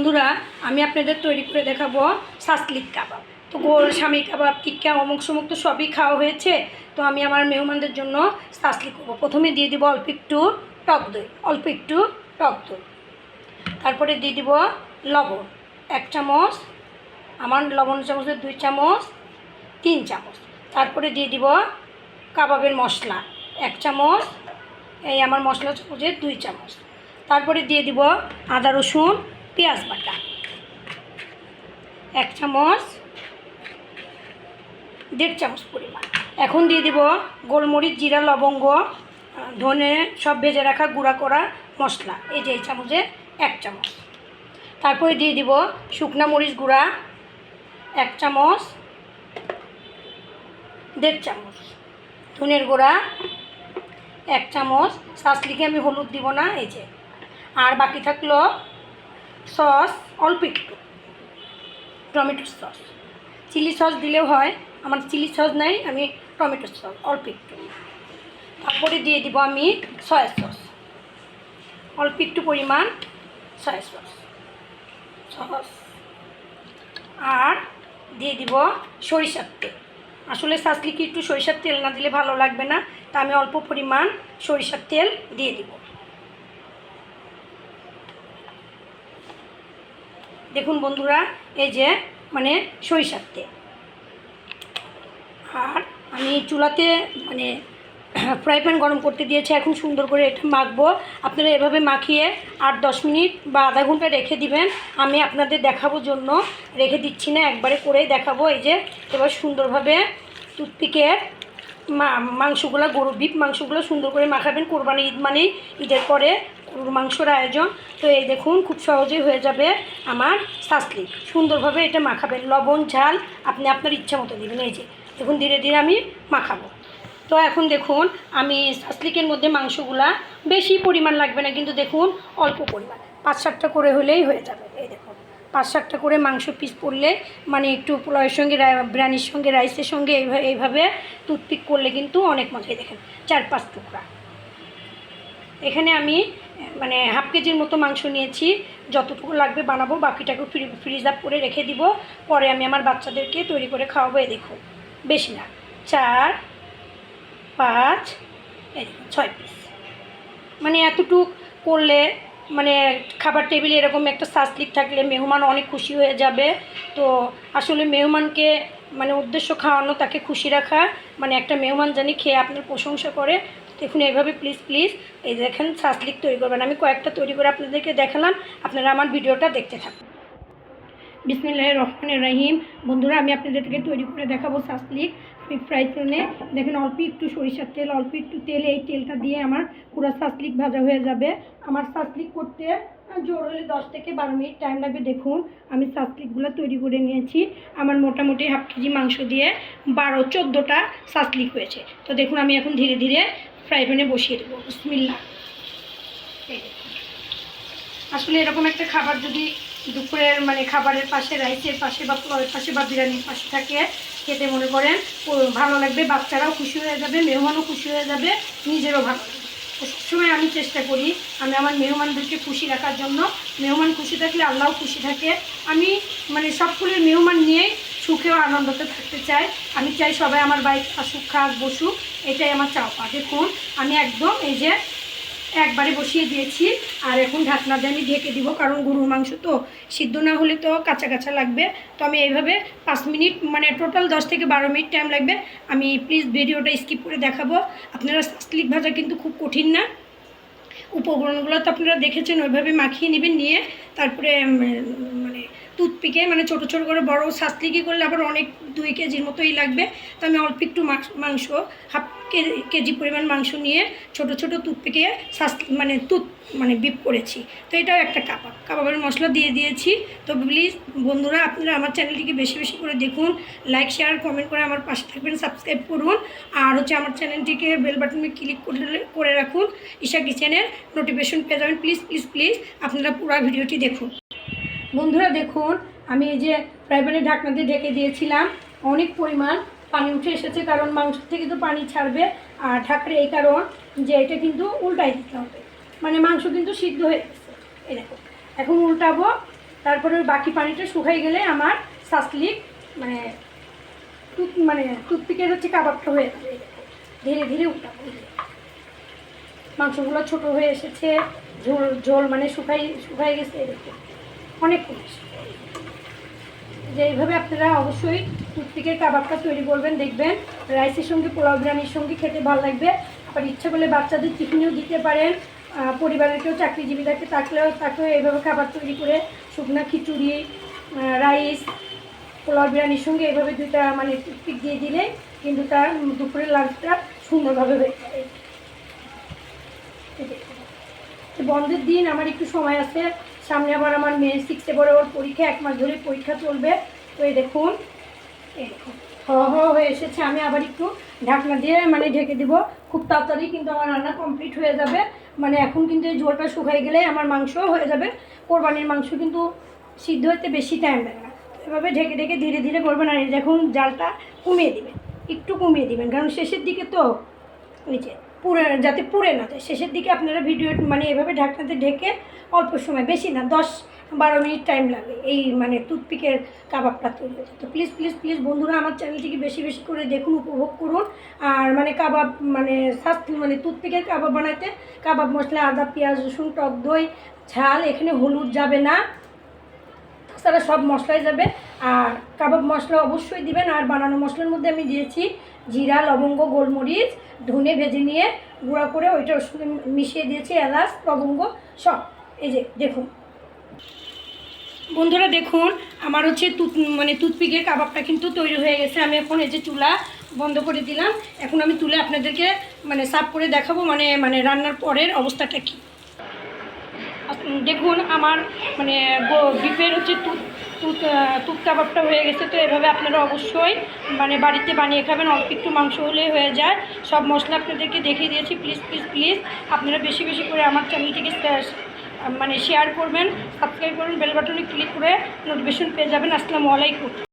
বন্ধুরা, আমি আপনাদের তৈরি করে দেখাবো সাসলিক কাবাব। তো গোল স্বামী কাবাব টিক্কা, অমুক সমুক তো সবই খাওয়া হয়েছে। তো আমি আমার মেহমানদের জন্য সাসলিক করব। প্রথমে দিয়ে দিব অল্প একটু টক দই, অল্প একটু টক দই। তারপরে দিয়ে দিব লবণ, এক চামচ, আমার লবণ চামচের দুই চামচ, তিন চামচ। তারপরে দিয়ে দিব কাবাবের মশলা, এক চামচ, এই আমার মশলা চামচের দুই চামচ। তারপরে দিয়ে দিব আদা রসুন পেঁয়াজ বাটা। এক চামচ, দেড় চামচ পরিমাণ। এখন দিয়ে দিব গোলমরিচ, জিরা, লবঙ্গ, ধনে সব ভেজে রাখা, গুঁড়া করা মশলা। এই যে এই চামচে এক চামচ। তারপরে দিয়ে দিব শুকনা মরিচ গুঁড়া, এক চামচ, দেড় চামচ। ধনের গুঁড়া, এক চামচ। শাসলিকে আমি হলুদ দিব না, এই যে। আর বাকি থাকল সস, অল্প একটু। Tomato sauce. চিলি সস দিলেও হয়, আমার চিলি সস নাই, আমি টমেটো সস, অল্প একটু। তারপরে দিয়ে দিব আমি সয়া সস। অল্প একটু পরিমাণ সয়া সস। সস। আর দিয়ে দিব সরিষার তেল। আসলে শাসলিকে একটু সরিষার তেল না দিলে ভালো লাগবে না, তা আমি অল্প পরিমাণ সরিষার তেল দিয়ে দিব। দেখুন বন্ধুরা, এই যে মানে সরিষার আর আমি চুলাতে মানে ফ্রাই প্যান গরম করতে দিয়েছি, এখন সুন্দর করে এটা মাখবো। আপনারা এভাবে মাখিয়ে আট দশ মিনিট বা আধা ঘণ্টা রেখে দিবেন। আমি আপনাদের দেখাবো জন্য। রেখে দিচ্ছি না, একবারে করেই দেখাবো। এই যে, এবার সুন্দরভাবে টুথপিকের মাংসগুলো গরু বিপ মাংসগুলো সুন্দর করে মাখাবেন। কোরবানি ঈদ মানেই ঈদের পরে। গরুর মাংসর আয়োজন। তো এই দেখুন, খুব সহজেই হয়ে যাবে আমার শাসলি সুন্দরভাবে এটা মাখাবেন। লবণ, ঝাল আপনি আপনার ইচ্ছা মতো দেবেন। এই যে, দেখুন, ধীরে ধীরে আমি মাখাবো। তো এখন দেখুন, আমি শাসলিকের মধ্যে মাংসগুলা বেশি পরিমাণ লাগবে না, কিন্তু দেখুন, অল্প পরিমাণ। পাঁচ সাতটা করে হলেই হয়ে যাবে। এই দেখুন, পাঁচ সাতটা করে মাংস পিস পড়লে মানে একটু পোলাওয়ের সঙ্গে বিরিয়ানির সঙ্গে, রাইসের সঙ্গে এইভাবে এইভাবে টুথপিক করলে কিন্তু অনেক মজাই দেখেন। চার পাঁচ টুকরা। এখানে আমি মানে হাফ কেজির মতো মাংস নিয়েছি। যতটুকু লাগবে বানাবো বাকিটাকে ফ্রি ফ্রিজ আপ করে রেখে দিব। পরে আমি আমার বাচ্চাদেরকে তৈরি করে খাওয়াবো, এই দেখুন বেশি না। চার, পাঁচ ছয় পিস মানে এতটুক করলে মানে খাবার টেবিলে এরকম একটা সাসলিক থাকলে মেহমান অনেক খুশি হয়ে যাবে। তো আসলে মেহমানকে মানে উদ্দেশ্য খাওয়ানো, তাকে খুশি রাখা মানে একটা মেহমান জানি খেয়ে আপনার প্রশংসা করে। দেখুন, এইভাবে প্লিজ প্লিজ এই দেখেন সাসলিক তৈরি করবেন। আমি কয়েকটা তৈরি করে আপনাদেরকে দেখালাম। আপনারা আমার ভিডিওটা দেখতে থাকুন। বিসমিল্লাহ রহমান রহিম। বন্ধুরা, আমি আপনাদেরকে তৈরি করে দেখাবো সাসলিক ফ্রাই প্যানে দেখেন, অল্প একটু সরিষার তেল, অল্প একটু তেল, এই তেলটা দিয়ে আমার পুরো সাসলিক ভাজা হয়ে যাবে। আমার সাসলিক করতে জোর হলে দশ থেকে বারো মিনিট টাইম লাগবে। দেখুন, আমি সাসলিকগুলো তৈরি করে নিয়েছি। আমার মোটামুটি হাফ কেজি মাংস দিয়ে বারো, চোদ্দোটা সাসলিক হয়েছে। তো দেখুন, আমি এখন ধীরে ধীরে ফ্রাই প্যানে বসিয়ে দেবো দেখুন। আসলে এরকম একটা খাবার যদি দুপুরের মানে খাবারের পাশে, রাইসের পাশে বা পোলাওয়ের পাশে বা বিরিয়ানির পাশে থাকে, খেতে মনে করেন ভালো লাগবে, বাচ্চারাও খুশি হয়ে যাবে, মেহমানও খুশি হয়ে যাবে, নিজেরও ভালো লাগবে। সবসময় আমি চেষ্টা করি, আমি আমার মেহমানদেরকে খুশি রাখার জন্য। মেহমান খুশি থাকলে আল্লাহও খুশি থাকে। আমি মানে সবগুলোর মেহমান নিয়েই সুখেও আনন্দতে থাকতে চাই আমি চাই সবাই আমার বাড়িতে আসুক, খাক, বসুক, এটাই আমার চাওয়া। দেখুন, আমি একদম এই যে একবারে বসিয়ে দিয়েছি, আর এখন ঢাকনা দিয়ে আমি ঢেকে দিব, কারণ গরুর মাংস তো সিদ্ধ না হলে তো কাঁচা কাঁচা লাগবে। তো আমি এইভাবে পাঁচ মিনিট মানে টোটাল দশ থেকে বারো মিনিট টাইম লাগবে। আমি প্লিজ ভিডিওটা স্কিপ করে দেখাবো। আপনারা সাসলিক ভাজা কিন্তু খুব কঠিন না। উপকরণগুলো তো আপনারা দেখেছেন, ওইভাবে মাখিয়ে নেবেন, নিয়ে তারপরে মানে টুথপিকে মানে ছোটো ছোটো করে বড় শাস্তিকি করলে আবার অনেক দুই কেজির মতোই লাগবে। তো আমি অল্প একটু মাংস- হাফ কেজি পরিমাণ মাংস নিয়ে ছোট ছোট টুথপিকে শাস মানে টুথ মানে বিপ করেছি। তো এটাও একটা কাবাব। কাবাবের মশলা দিয়ে দিয়েছি। তো প্লিজ বন্ধুরা, আপনারা আমার চ্যানেলটিকে বেশি বেশি করে দেখুন লাইক শেয়ার কমেন্ট করে আমার পাশে থাকবেন সাবস্ক্রাইব করুন। আর হচ্ছে আমার চ্যানেলটিকে বেল বাটনে ক্লিক করে করে রাখুন। ঈশা কিচেনের নোটিফিকেশন পেয়ে যাবেন। প্লিজ প্লিজ প্লিজ আপনারা পুরো ভিডিওটি দেখুন। বন্ধুরা দেখুন, আমি এই যে ফ্রাই প্যানের ঢাকনা দিয়ে ঢেকে দিয়েছিলাম। অনেক পরিমাণ পানি উঠে এসেছে, কারণ মাংস থেকে তো পানি ছাড়বে। আর ঢাকার এই কারণ যে এটা কিন্তু উল্টাই দিতে হবে। মানে মাংস কিন্তু সিদ্ধ হয়ে গেছে। এই দেখো, এখন উল্টাবো। তারপরে বাকি পানিটা শুকাই গেলে আমার সাসলিক মানে টুথ মানে টুথপিকের হচ্ছে কাবাবটা হয়ে যাবে। ধীরে ধীরে উল্টাবো। মাংসগুলো ছোট হয়ে এসেছে, ঝোল ঝোল মানে শুকাই শুকাই গেছে দেখো। অনেক কমেছে। যে এইভাবে আপনারা অবশ্যই টুথপিকের কাবাবটা তৈরি করবেন, দেখবেন রাইসের সঙ্গে, পোলাও বিরিয়ানির সঙ্গে খেতে ভালো লাগবে। আবার ইচ্ছা করলে বাচ্চাদের টিফিনেও দিতে পারেন পরিবারের কেউ চাকরিজীবী থাকে থাকলেও, তাকেও এইভাবে খাবার তৈরি করে শুকনা খিচুড়ি রাইস, পোলাও বিরিয়ানির সঙ্গে এইভাবে দুইটা মানে টুথপিক দিয়ে দিলে কিন্তু তার দুপুরের লাঞ্চটা সুন্দরভাবে হয়ে যাবে। বন্ধের দিন, আমার একটু সময় আছে। সামনে আবার আমার মেয়ে সিক্সে পড়ে, ওর পরীক্ষা এক মাস ধরে পরীক্ষা চলবে। তো এই দেখুন হ হয়ে এসেছে। আমি আবার একটু ঢাকনা দিয়ে মানে ঢেকে দিব। খুব তাড়াতাড়ি কিন্তু আমার রান্না কমপ্লিট হয়ে যাবে। মানে এখন কিন্তু এই ঝোলটা শুকাই গেলে আমার মাংস হয়ে যাবে। কোরবানির মাংস কিন্তু সিদ্ধ হতে বেশি টাইম লাগে না। এভাবে ঢেকে ঢেকে ধীরে ধীরে করবেন। আর দেখুন, জালটা কমিয়ে দিবেন। একটু কমিয়ে দিবেন। কারণ শেষের দিকে তো যে পুরে, যাতে পুড়ে না যায়। শেষের দিকে আপনারা ভিডিও মানে এভাবে ঢাকনাতে ঢেকে অল্প সময়, বেশি না, দশ বারো মিনিট টাইম লাগে এই মানে টুথপিকের কাবাবটা তৈরি হতে। তো প্লিজ প্লিজ প্লিজ বন্ধুরা আমার চ্যানেলটিকে বেশি বেশি করে দেখুন, উপভোগ করুন। আর মানে কাবাব মানে স্বাস্থ্য মানে টুথপিকের কাবাব বানাইতে কাবাব মশলা, আদা, পেঁয়াজ, রসুন, টক, দই, ঝাল, এখানে হলুদ যাবে না। তাছাড়া সব মশলাই যাবে। আর কাবাব মশলা অবশ্যই দিবেন। আর বানানো মশলার মধ্যে আমি দিয়েছি জিরা, লবঙ্গ, গোলমরিচ, ধনে ভেজে নিয়ে গুঁড়া করে ওইটা সঙ্গে মিশিয়ে দিয়েছি, এলাচ, লবঙ্গ, সব। এই যে, দেখুন। বন্ধুরা, দেখুন, আমার হচ্ছে তুত মানে টুথপিকের কাবাবটা কিন্তু তৈরি হয়ে গেছে। আমি এখন এই যে চুলা বন্ধ করে দিলাম। এখন আমি তুলে আপনাদেরকে মানে সাফ করে দেখাবো মানে মানে রান্নার পরের অবস্থাটা কী। দেখুন, আমার মানে বিফের হচ্ছে তুত তুত কাবাবটা হয়ে গেছে, তো এভাবে আপনারা অবশ্যই মানে বাড়িতে বানিয়ে খাবেন, অল্প একটু মাংস হলেই হয়ে যায়। সব মশলা আপনাদেরকে দেখিয়ে দিয়েছি প্লিজ প্লিজ প্লিজ আপনারা বেশি বেশি করে আমার চ্যানেলটিকে মানে শেয়ার করবেন সাবস্ক্রাইব করবেন বেল বাটনে ক্লিক করে নোটিফিকেশন পেয়ে যাবেন। আসসালামু আলাইকুম।